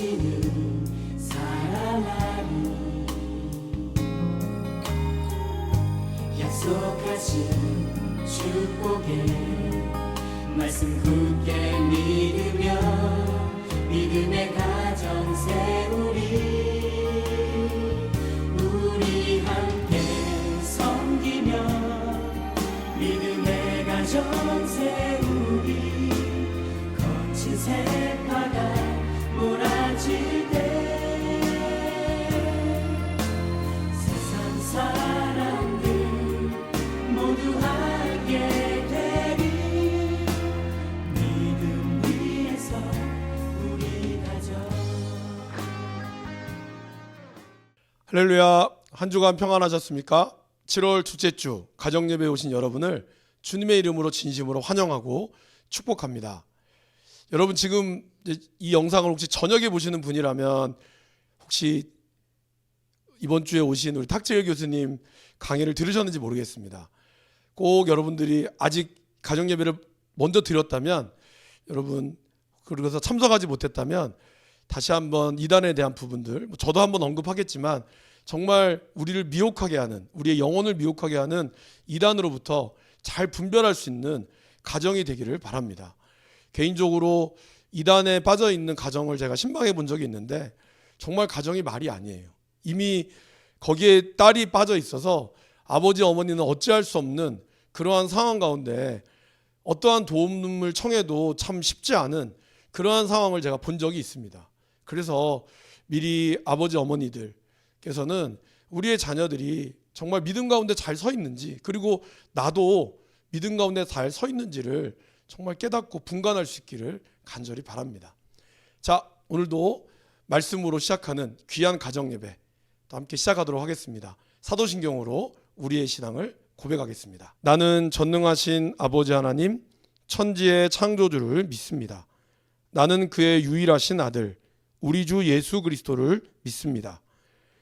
당신을 사랑하니 약속하신 축복의 말씀 굳게 믿으며 믿음의 가정 세우리 할렐루야 한 주간 평안하셨습니까? 7월 둘째 주 가정 예배에 오신 여러분을 주님의 이름으로 진심으로 환영하고 축복합니다. 여러분 지금 이 영상을 혹시 저녁에 보시는 분이라면 혹시 이번 주에 오신 우리 탁재일 교수님 강의를 들으셨는지 모르겠습니다. 꼭 여러분들이 아직 가정 예배를 먼저 드렸다면 여러분 그러고서 참석하지 못했다면 다시 한번 이단에 대한 부분들 뭐 저도 한번 언급하겠지만 정말 우리를 미혹하게 하는 우리의 영혼을 미혹하게 하는 이단으로부터 잘 분별할 수 있는 가정이 되기를 바랍니다. 개인적으로 이단에 빠져 있는 가정을 제가 신방해 본 적이 있는데 정말 가정이 말이 아니에요. 이미 거기에 딸이 빠져 있어서 아버지 어머니는 어찌할 수 없는 그러한 상황 가운데 어떠한 도움을 청해도 참 쉽지 않은 그러한 상황을 제가 본 적이 있습니다. 그래서 미리 아버지 어머니들 께서는 우리의 자녀들이 정말 믿음 가운데 잘 서 있는지 그리고 나도 믿음 가운데 잘 서 있는지를 정말 깨닫고 분간할 수 있기를 간절히 바랍니다. 자, 오늘도 말씀으로 시작하는 귀한 가정 예배 또 함께 시작하도록 하겠습니다. 사도신경으로 우리의 신앙을 고백하겠습니다. 나는 전능하신 아버지 하나님 천지의 창조주를 믿습니다. 나는 그의 유일하신 아들 우리 주 예수 그리스도를 믿습니다.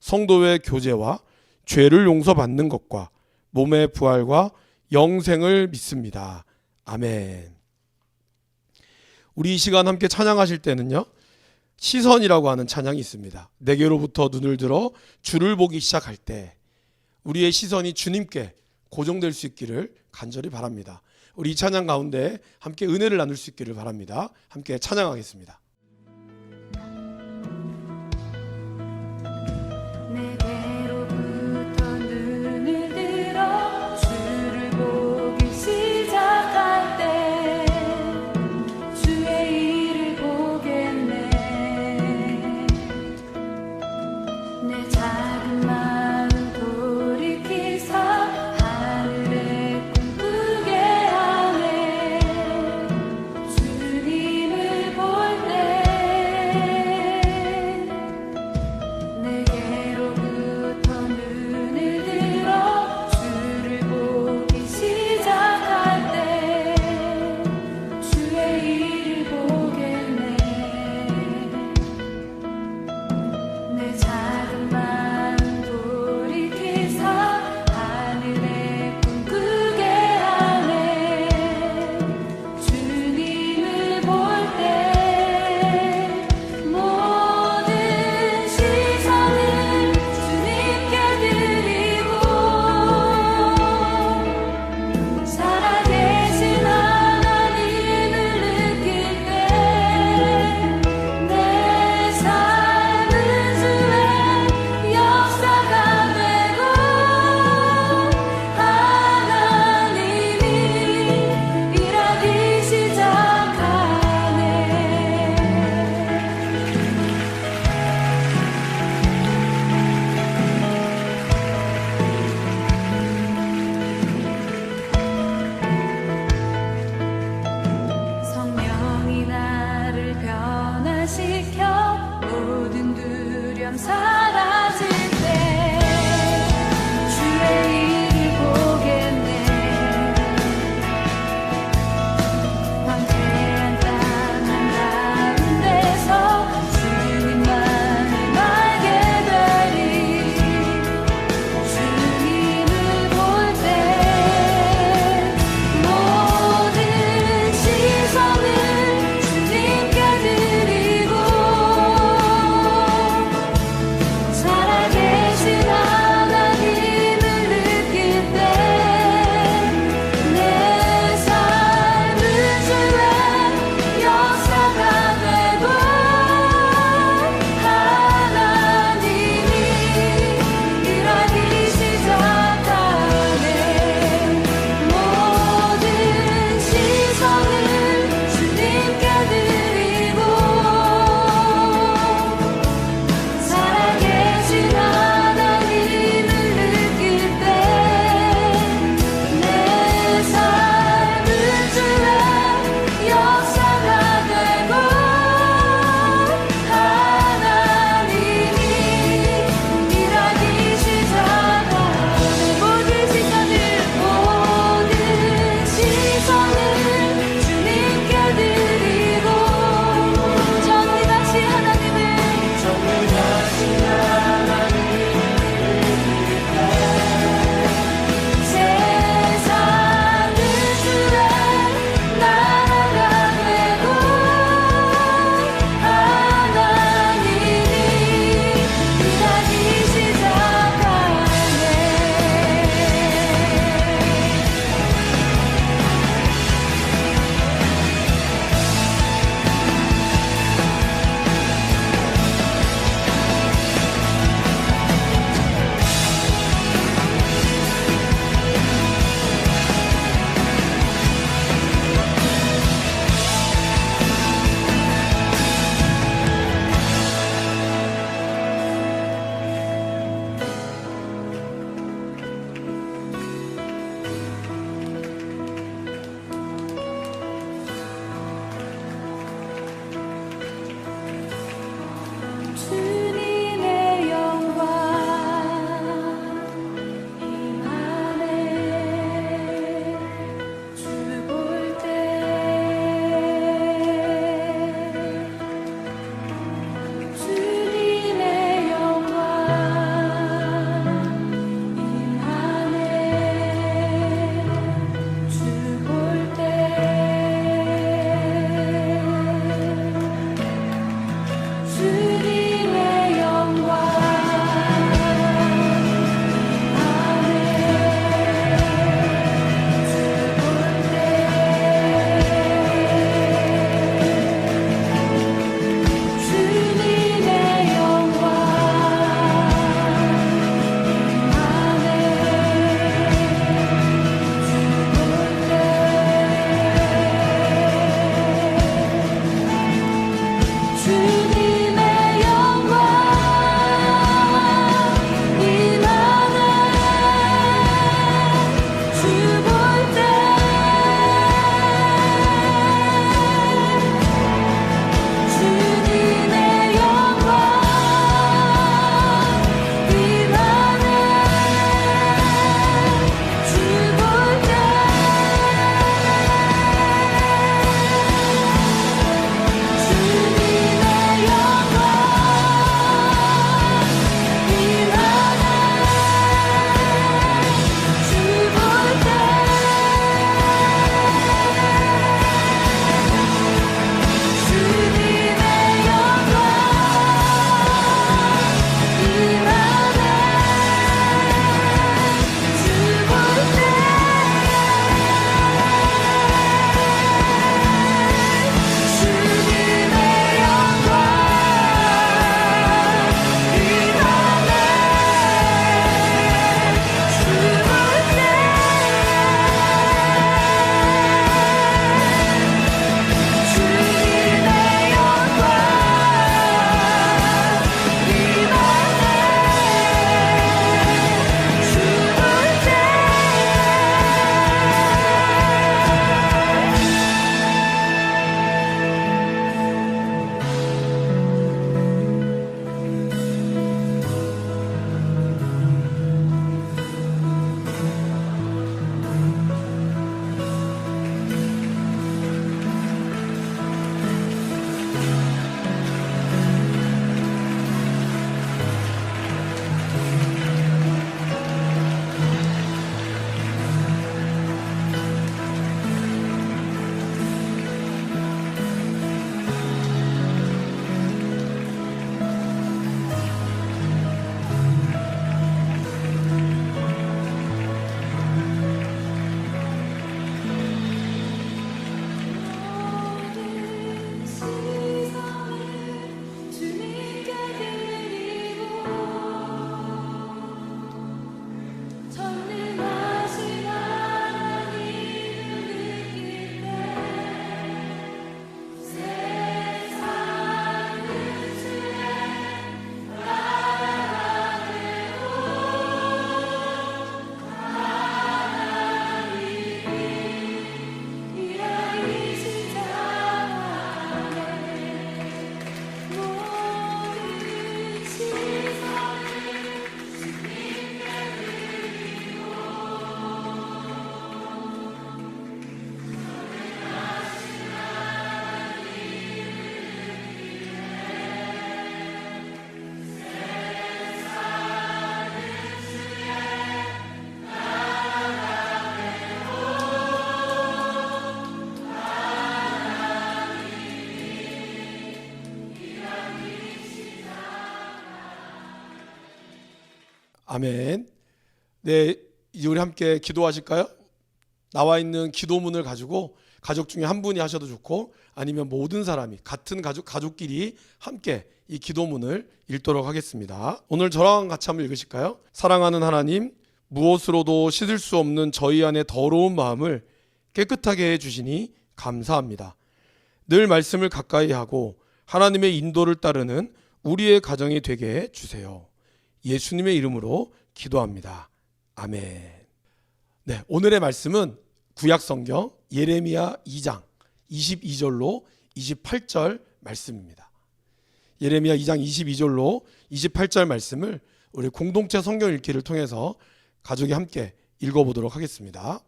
성도의 교제와 죄를 용서받는 것과 몸의 부활과 영생을 믿습니다. 아멘. 우리 이 시간 함께 찬양하실 때는요. 시선이라고 하는 찬양이 있습니다. 내게로부터 눈을 들어 주를 보기 시작할 때 우리의 시선이 주님께 고정될 수 있기를 간절히 바랍니다. 우리 이 찬양 가운데 함께 은혜를 나눌 수 있기를 바랍니다. 함께 찬양하겠습니다. 모든 두려움 사랑. 아멘. 네, 이제 우리 함께 기도하실까요? 나와 있는 기도문을 가지고 가족 중에 한 분이 하셔도 좋고 아니면 모든 사람이 같은 가족 가족끼리 함께 이 기도문을 읽도록 하겠습니다. 오늘 저랑 같이 한번 읽으실까요? 사랑하는 하나님, 무엇으로도 씻을 수 없는 저희 안의 더러운 마음을 깨끗하게 해 주시니 감사합니다. 늘 말씀을 가까이 하고 하나님의 인도를 따르는 우리의 가정이 되게 해 주세요. 예수님의 이름으로 기도합니다. 아멘. 네, 오늘의 말씀은 구약 성경 예레미야 2장 22절로 28절 말씀입니다. 예레미야 2장 22절로 28절 말씀을 우리 공동체 성경 읽기를 통해서 가족이 함께 읽어보도록 하겠습니다.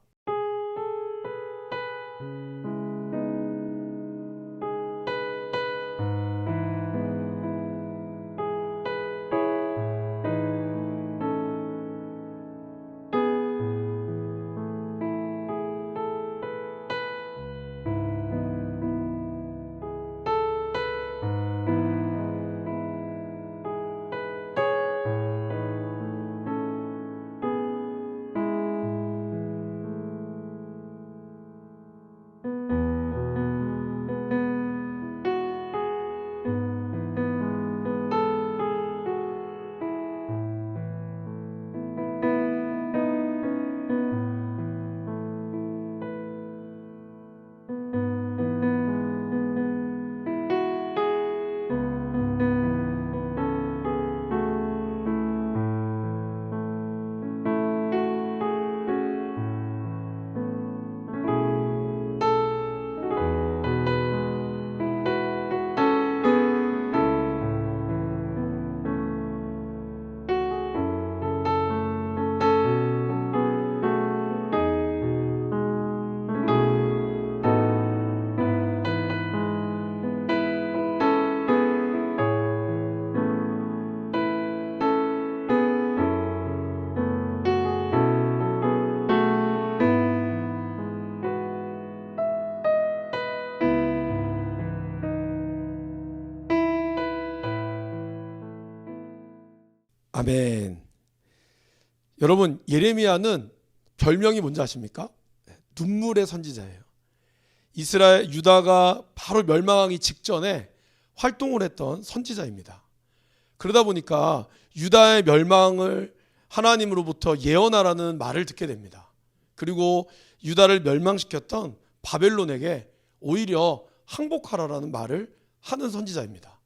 아멘. 여러분 예레미야는 별명이 뭔지 아십니까? 네, 눈물의 선지자예요. 이스라엘 유다가 바로 멸망하기 직전에 활동을 했던 선지자입니다. 그러다 보니까 유다의 멸망을 하나님으로부터 예언하라는 말을 듣게 됩니다. 그리고 유다를 멸망시켰던 바벨론에게 오히려 항복하라라는 말을 하는 선지자입니다.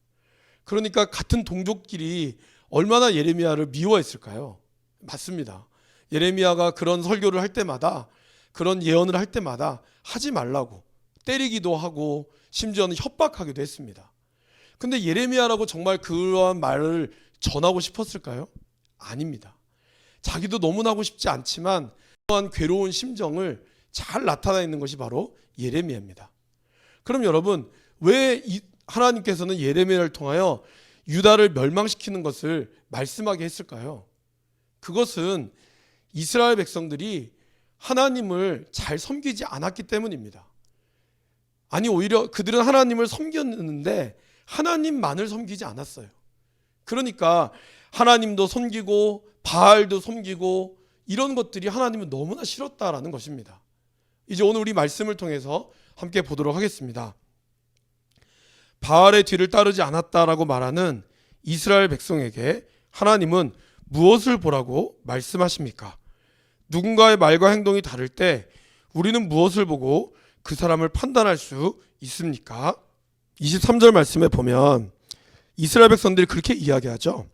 그러니까 같은 동족끼리 얼마나 예레미야를 미워했을까요? 맞습니다. 예레미야가 그런 설교를 할 때마다 그런 예언을 할 때마다 하지 말라고 때리기도 하고 심지어는 협박하기도 했습니다. 근데 예레미야라고 정말 그러한 말을 전하고 싶었을까요? 아닙니다. 자기도 너무 나고 싶지 않지만 그러한 괴로운 심정을 잘 나타내 있는 것이 바로 예레미야입니다. 그럼 여러분 왜 이- 하나님께서는 예레미야를 통하여 유다를 멸망시키는 것을 말씀하게 했을까요? 그것은 이스라엘 백성들이 하나님을 잘 섬기지 않았기 때문입니다. 아니 오히려 그들은 하나님을 섬겼는데 하나님만을 섬기지 않았어요. 그러니까 하나님도 섬기고 바알도 섬기고 이런 것들이 하나님은 너무나 싫었다라는 것입니다. 이제 오늘 우리 말씀을 통해서 함께 보도록 하겠습니다. 바알의 뒤를 따르지 않았다라고 말하는 이스라엘 백성에게 하나님은 무엇을 보라고 말씀하십니까? 누군가의 말과 행동이 다를 때 우리는 무엇을 보고 그 사람을 판단할 수 있습니까? 23절 말씀에 보면 이스라엘 백성들이 그렇게 이야기하죠.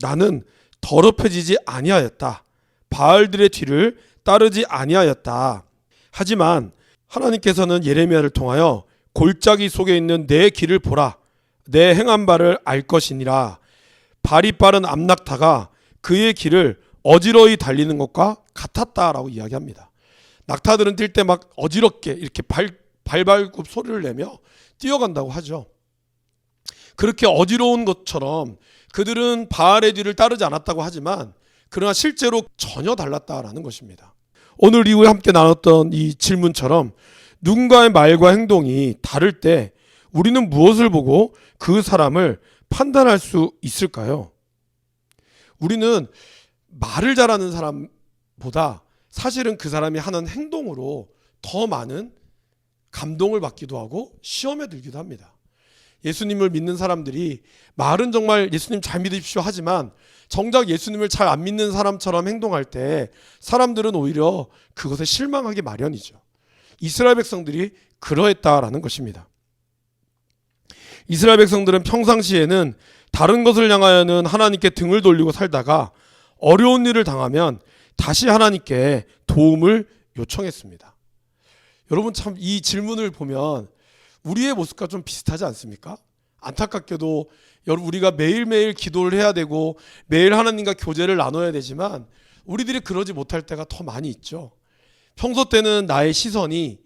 나는 더럽혀지지 아니하였다. 바알들의 뒤를 따르지 아니하였다. 하지만 하나님께서는 예레미야를 통하여 골짜기 속에 있는 내 길을 보라. 내 행한 바를 알 것이니라. 발이 빠른 암낙타가 그의 길을 어지러이 달리는 것과 같았다라고 이야기합니다. 낙타들은 뛸 때 막 어지럽게 이렇게 발 발발굽 소리를 내며 뛰어간다고 하죠. 그렇게 어지러운 것처럼 그들은 바알의 뒤를 따르지 않았다고 하지만 그러나 실제로 전혀 달랐다라는 것입니다. 오늘 이후에 함께 나눴던 이 질문처럼 누군가의 말과 행동이 다를 때 우리는 무엇을 보고 그 사람을 판단할 수 있을까요? 우리는 말을 잘하는 사람보다 사실은 그 사람이 하는 행동으로 더 많은 감동을 받기도 하고 시험에 들기도 합니다. 예수님을 믿는 사람들이 말은 정말 예수님 잘 믿으십시오 하지만 정작 예수님을 잘 안 믿는 사람처럼 행동할 때 사람들은 오히려 그것에 실망하기 마련이죠. 이스라엘 백성들이 그러했다라는 것입니다. 이스라엘 백성들은 평상시에는 다른 것을 향하여는 하나님께 등을 돌리고 살다가 어려운 일을 당하면 다시 하나님께 도움을 요청했습니다. 여러분 참 이 질문을 보면 우리의 모습과 좀 비슷하지 않습니까? 안타깝게도 여러분 우리가 매일매일 기도를 해야 되고 매일 하나님과 교제를 나눠야 되지만 우리들이 그러지 못할 때가 더 많이 있죠. 평소 때는 나의 시선이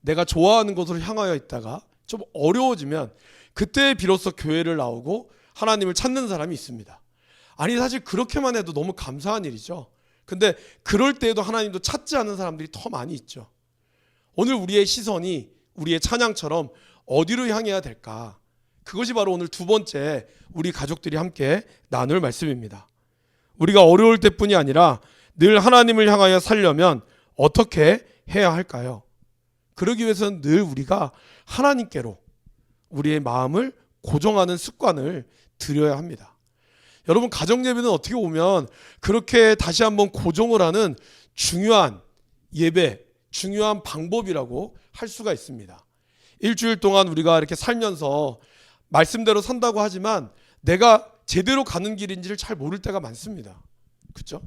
내가 좋아하는 곳을 향하여 있다가 좀 어려워지면 그때 비로소 교회를 나오고 하나님을 찾는 사람이 있습니다. 아니 사실 그렇게만 해도 너무 감사한 일이죠. 근데 그럴 때에도 하나님도 찾지 않는 사람들이 더 많이 있죠. 오늘 우리의 시선이 우리의 찬양처럼 어디로 향해야 될까? 그것이 바로 오늘 두 번째 우리 가족들이 함께 나눌 말씀입니다. 우리가 어려울 때뿐이 아니라 늘 하나님을 향하여 살려면 어떻게 해야 할까요? 그러기 위해서는 늘 우리가 하나님께로 우리의 마음을 고정하는 습관을 들여야 합니다. 여러분 가정 예배는 어떻게 보면 그렇게 다시 한번 고정을 하는 중요한 예배, 중요한 방법이라고 할 수가 있습니다. 일주일 동안 우리가 이렇게 살면서 말씀대로 산다고 하지만 내가 제대로 가는 길인지를 잘 모를 때가 많습니다. 그렇죠?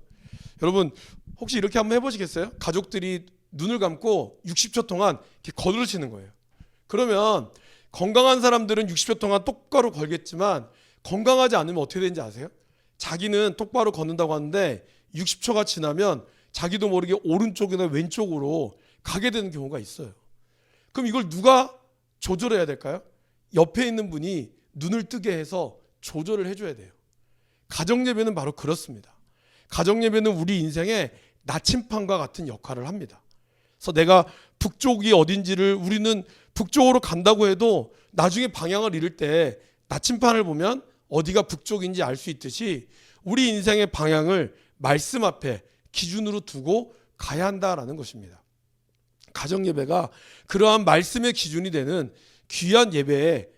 여러분 혹시 이렇게 한번 해보시겠어요? 가족들이 눈을 감고 60초 동안 이렇게 걸으시는 거예요. 그러면 건강한 사람들은 60초 동안 똑바로 걸겠지만 건강하지 않으면 어떻게 되는지 아세요? 자기는 똑바로 걷는다고 하는데 60초가 지나면 자기도 모르게 오른쪽이나 왼쪽으로 가게 되는 경우가 있어요. 그럼 이걸 누가 조절해야 될까요? 옆에 있는 분이 눈을 뜨게 해서 조절을 해줘야 돼요. 가정예배는 바로 그렇습니다. 가정예배는 우리 인생의 나침판과 같은 역할을 합니다. 그래서 내가 북쪽이 어딘지를 우리는 북쪽으로 간다고 해도 나중에 방향을 잃을 때 나침판을 보면 어디가 북쪽인지 알 수 있듯이 우리 인생의 방향을 말씀 앞에 기준으로 두고 가야 한다라는 것입니다. 가정 예배가 그러한 말씀의 기준이 되는 귀한 예배에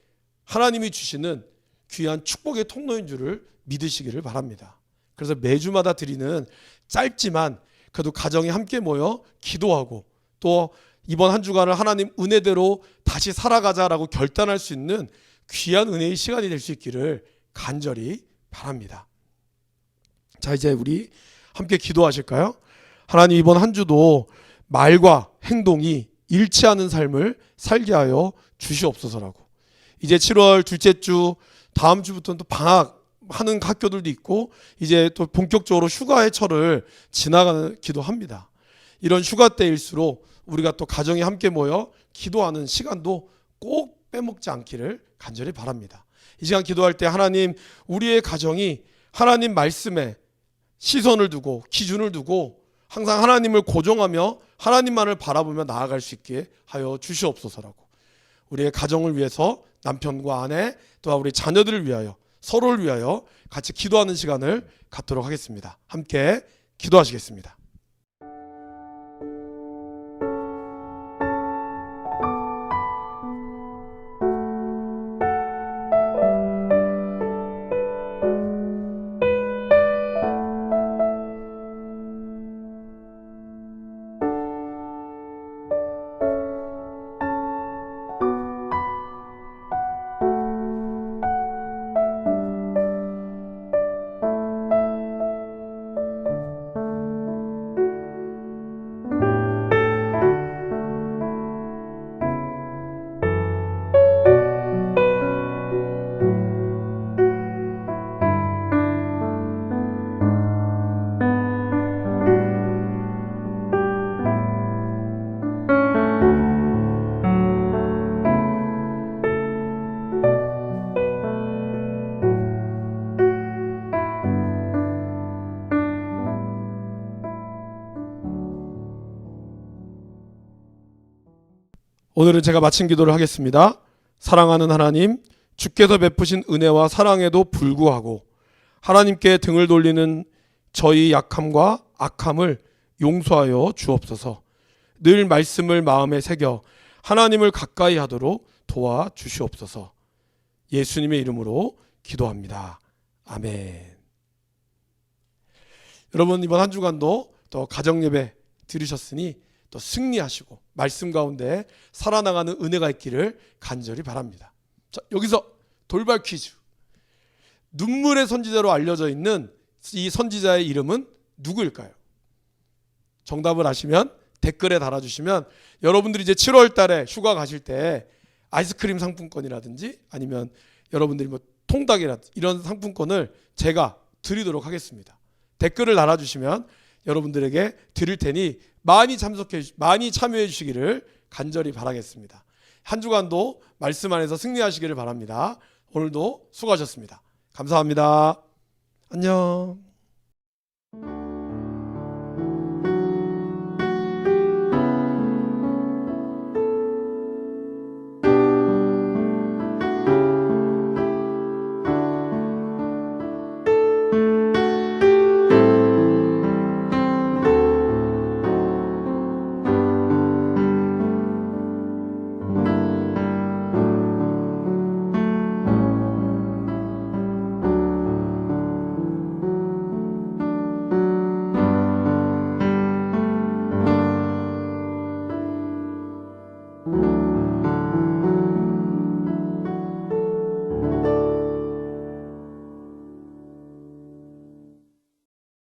하나님이 주시는 귀한 축복의 통로인 줄을 믿으시기를 바랍니다. 그래서 매주마다 드리는 짧지만 그래도 가정이 함께 모여 기도하고 또 이번 한 주간을 하나님 은혜대로 다시 살아가자라고 결단할 수 있는 귀한 은혜의 시간이 될 수 있기를 간절히 바랍니다. 자, 이제 우리 함께 기도하실까요? 하나님 이번 한 주도 말과 행동이 일치하는 삶을 살게 하여 주시옵소서라고. 이제 7월 둘째 주 다음 주부터는 또 방학 하는 학교들도 있고 이제 또 본격적으로 휴가의 철을 지나가기도 합니다. 이런 휴가 때일수록 우리가 또 가정이 함께 모여 기도하는 시간도 꼭 빼먹지 않기를 간절히 바랍니다. 이 시간 기도할 때 하나님 우리의 가정이 하나님 말씀에 시선을 두고 기준을 두고 항상 하나님을 고정하며 하나님만을 바라보며 나아갈 수 있게 하여 주시옵소서라고. 우리의 가정을 위해서 남편과 아내 또한 우리 자녀들을 위하여 서로를 위하여 같이 기도하는 시간을 갖도록 하겠습니다. 함께 기도하시겠습니다. 오늘은 제가 마친 기도를 하겠습니다. 사랑하는 하나님, 주께서 베푸신 은혜와 사랑에도 불구하고 하나님께 등을 돌리는 저희 약함과 악함을 용서하여 주옵소서. 늘 말씀을 마음에 새겨 하나님을 가까이 하도록 도와 주시옵소서. 예수님의 이름으로 기도합니다. 아멘. 여러분 이번 한 주간도 또 가정 예배 들으셨으니 또 승리하시고 말씀 가운데 살아나가는 은혜가 있기를 간절히 바랍니다. 자, 여기서 돌발 퀴즈. 눈물의 선지자로 알려져 있는 이 선지자의 이름은 누구일까요? 정답을 아시면 댓글에 달아주시면 여러분들이 이제 7월 달에 휴가 가실 때 아이스크림 상품권이라든지 아니면 여러분들이 뭐 통닭이라든지 이런 상품권을 제가 드리도록 하겠습니다. 댓글을 달아주시면 여러분들에게 드릴 테니 많이 참석해 주- 많이 참여해 주시기를 간절히 바라겠습니다. 한 주간도 말씀 안에서 승리하시기를 바랍니다. 오늘도 수고하셨습니다. 감사합니다. 안녕.